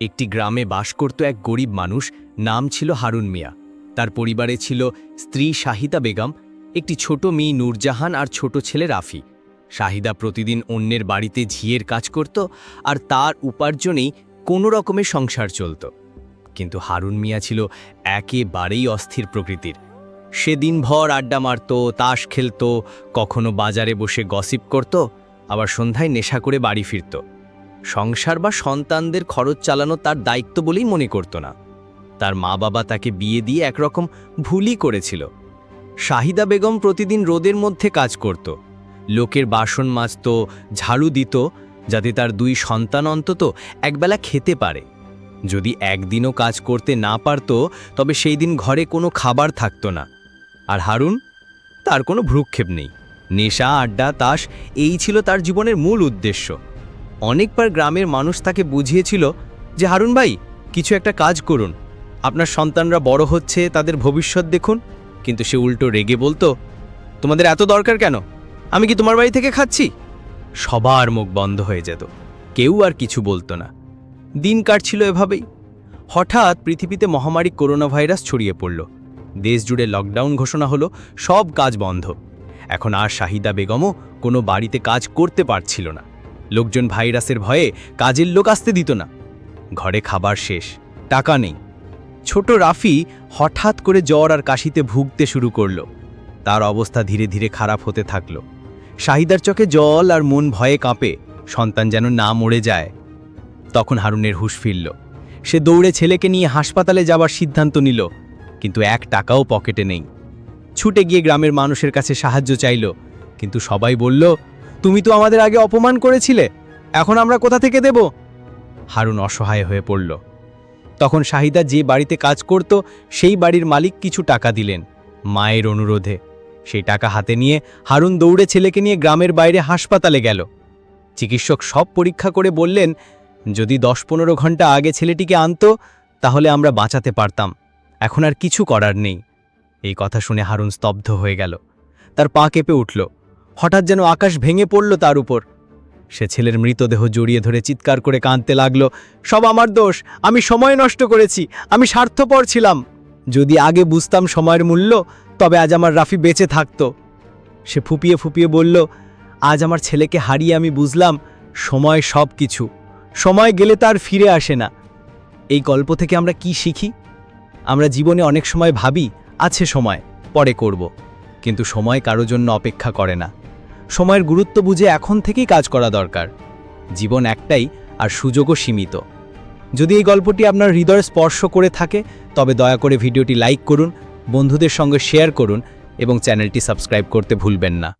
একটি গ্রামে বাস করত এক গরিব মানুষ, নাম ছিল হারুন মিয়া। তার পরিবারে ছিল স্ত্রী শাহিদা বেগম, একটি ছোট মেয়ে নূরজাহান আর ছোট ছেলে রাফি। শাহিদা প্রতিদিন অন্যের বাড়িতে ঝিয়ের কাজ করত আর তার উপার্জনেই কোনো রকমের সংসার চলত। কিন্তু হারুন মিয়া ছিল একেবারেই অস্থির প্রকৃতির। সে দিনভর আড্ডা মারত, তাস খেলত, কখনো বাজারে বসে গসিপ করত, আবার সন্ধ্যায় নেশা করে বাড়ি ফিরত। সংসার বা সন্তানদের খরচ চালানো তার দায়িত্ব বলেই মনে করত না। তার মা বাবা তাকে বিয়ে দিয়ে একরকম ভুলই করেছিল। শাহিদা বেগম প্রতিদিন রোদের মধ্যে কাজ করত। লোকের বাসন মাজত, ঝাড়ু দিত, যাতে তার দুই সন্তান অন্তত একবেলা খেতে পারে। যদি একদিনও কাজ করতে না পারত, তবে সেই দিন ঘরে কোনো খাবার থাকতো না। আর হারুন? তার কোনো ভ্রুক্ষেপ নেই। নেশা, আড্ডা, তাস, এই ছিল তার জীবনের মূল উদ্দেশ্য। অনেকবার গ্রামের মানুষ তাকে বুঝিয়েছিল যে, হারুন ভাই, কিছু একটা কাজ করুন। আপনার সন্তানরা বড় হচ্ছে, তাদের ভবিষ্যৎ দেখুন। কিন্তু সে উল্টো রেগে বলতো, তোমাদের এত দরকার কেন? আমি কি তোমার বাড়ি থেকে খাচ্ছি? সবার মুখ বন্ধ হয়ে যেত। কেউ আর কিছু বলতো না। দিন কাটছিল এভাবেই। হঠাৎ পৃথিবীতে মহামারী করোনা ভাইরাস ছড়িয়ে পড়ল। দেশ জুড়ে লকডাউন ঘোষণা হলো, সব কাজ বন্ধ। এখন আর শাহিদা বেগমও কোনো বাড়িতে কাজ করতে পারছিল না। লোকজন ভাইরাসের ভয়ে কাজের লোক আসতে দিত না। ঘরে খাবার শেষ, টাকা নেই। ছোট রাফি হঠাৎ করে জ্বর আর কাশিতে ভুগতে শুরু করল। তার অবস্থা ধীরে ধীরে খারাপ হতে থাকল। শাহিদার চোখে জল আর মন ভয়ে কাঁপে, সন্তান যেন না মরে যায়। তখন হারুনের হুশ ফিরল। সে দৌড়ে ছেলেকে নিয়ে হাসপাতালে যাবার সিদ্ধান্ত নিল, কিন্তু এক টাকাও পকেটে নেই। ছুটে গিয়ে গ্রামের মানুষের কাছে সাহায্য চাইল, কিন্তু সবাই বলল তুমি তো আমাদের আগে অপমান করেছিলে। এখন আমরা কোথা থেকে দেব? হারুন অসহায় হয়ে পড়ল। তখন শাহিদা যে বাড়িতে কাজ করত, সেই বাড়ির মালিক কিছু টাকা দিলেন, মায়ের অনুরোধে। সেই টাকা হাতে নিয়ে হারুন দৌড়ে ছেলেকে নিয়ে গ্রামের বাইরে হাসপাতালে গেল। চিকিৎসক সব পরীক্ষা করে বললেন, যদি দশ পনেরো ঘণ্টা আগে ছেলেটিকে আনতো, তাহলে আমরা বাঁচাতে পারতাম। এখন আর কিছু করার নেই। এই কথা শুনে হারুন স্তব্ধ হয়ে গেল। তার পা কেঁপে উঠল। হঠাৎ যেন আকাশ ভেঙে পড়ল তার উপর। সে ছেলের মৃতদেহ জড়িয়ে ধরে চিৎকার করে কাঁদতে লাগল। সব আমার দোষ, আমি সময় নষ্ট করেছি, আমি স্বার্থপর ছিলাম। যদি আগে বুঝতাম সময়ের মূল্য, তবে আজ আমার রাফি বেঁচে থাকতো। সে ফুপিয়ে ফুপিয়ে বলল, আজ আমার ছেলেকে হারিয়ে আমি বুঝলাম, সময় সব কিছু। সময় গেলে তার ফিরে আসে না। এই গল্প থেকে আমরা কি শিখি? আমরা জীবনে অনেক সময় ভাবি, আছে সময়, পরে করব। কিন্তু সময় কারও জন্য অপেক্ষা করে না। সময়ের গুরুত্ব বুঝে এখন থেকেই কাজ করা দরকার। জীবন একটাই আর সুযোগও সীমিত। যদি এই গল্পটি আপনার হৃদয় স্পর্শ করে থাকে, তবে দয়া করে ভিডিওটি লাইক করুন, বন্ধুদের সঙ্গে শেয়ার করুন এবং চ্যানেলটি সাবস্ক্রাইব করতে ভুলবেন না।